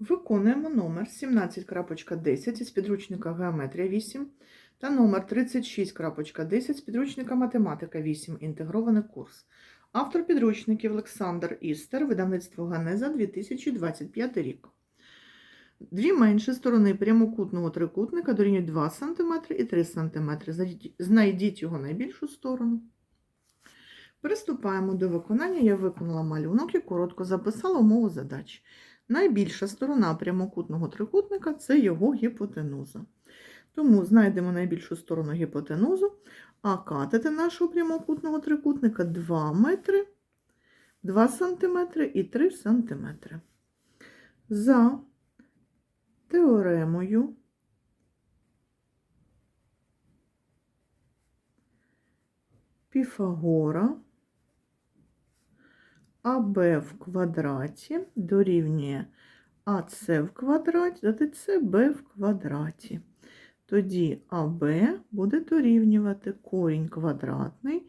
Виконуємо номер 17.10 із підручника Геометрія 8 та номер 36.10 з підручника Математика 8. Інтегрований курс. Автор підручників Олександр Істер, видавництво Ганеза 2025 рік. Дві менші сторони прямокутного трикутника дорівнюють 2 см і 3 см. Знайдіть- його найбільшу сторону. Приступаємо до виконання. Я виконала малюнок і коротко записала умову задач. Найбільша сторона прямокутного трикутника це його гіпотенуза. Тому знайдемо найбільшу сторону гіпотенузу, а катети нашого прямокутного трикутника 2 метри, 2 см і 3 см. За теоремою Піфагора АБ в квадраті дорівнює АС в квадраті, Б в квадраті. Тоді АБ буде дорівнювати корінь квадратний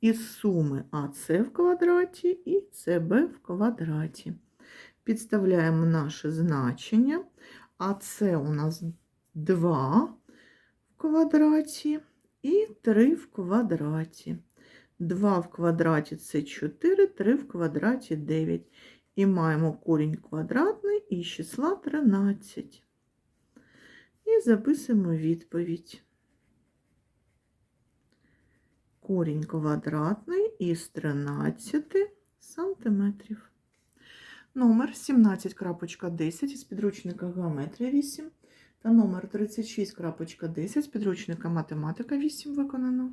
із суми АС в квадраті і СБ в квадраті. Підставляємо наше значення. АС у нас 2 в квадраті і 3 в квадраті. 2 в квадраті це 4, 3 в квадраті 9. І маємо корінь квадратний із числа 13. І записуємо відповідь. Корінь квадратний із 13 сантиметрів. Номер 17.10 із підручника Геометрія 8 та номер 36.10 з підручника Математика 8 виконано.